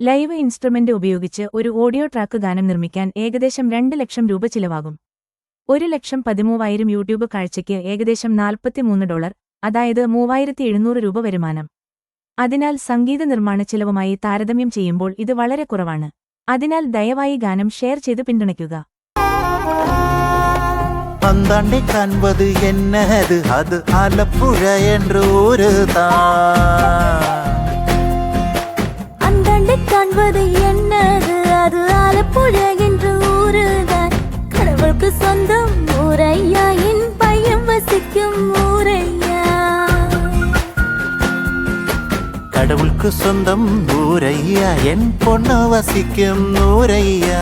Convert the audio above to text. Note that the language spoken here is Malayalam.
ലൈവ് ഇൻസ്ട്രുമെന്റ് ഉപയോഗിച്ച് ഒരു ഓഡിയോ ട്രാക്ക് ഗാനം നിർമ്മിക്കാൻ ഏകദേശം രണ്ട് ലക്ഷം രൂപ ചിലവാകും ഒരു ലക്ഷം പതിമൂവായിരം യൂട്യൂബ് കാഴ്ചയ്ക്ക് ഏകദേശം നാൽപ്പത്തിമൂന്ന് ഡോളർ അതായത് മൂവായിരത്തി എഴുന്നൂറ് രൂപ വരുമാനം അതിനാൽ സംഗീത നിർമ്മാണ ചിലവുമായി താരതമ്യം ചെയ്യുമ്പോൾ ഇത് വളരെ കുറവാണ് അതിനാൽ ദയവായി ഗാനം ഷെയർ ചെയ്ത് പിന്തുണയ്ക്കുക பந்தாண்டை காண்பது என்னது அது ஆலப்புழ என்று ஊருதான் அந்தாண்டை காண்பது என்னது? அது ஆலப்புழை என்ற ஊருதான் கடவுளுக்கு சொந்தம் ஊரையா? என் பையன் வசிக்கும் ஊரையா? கடவுளுக்கு சொந்தம் ஊரையா? என் பொண்ணு வசிக்கும் ஊரையா?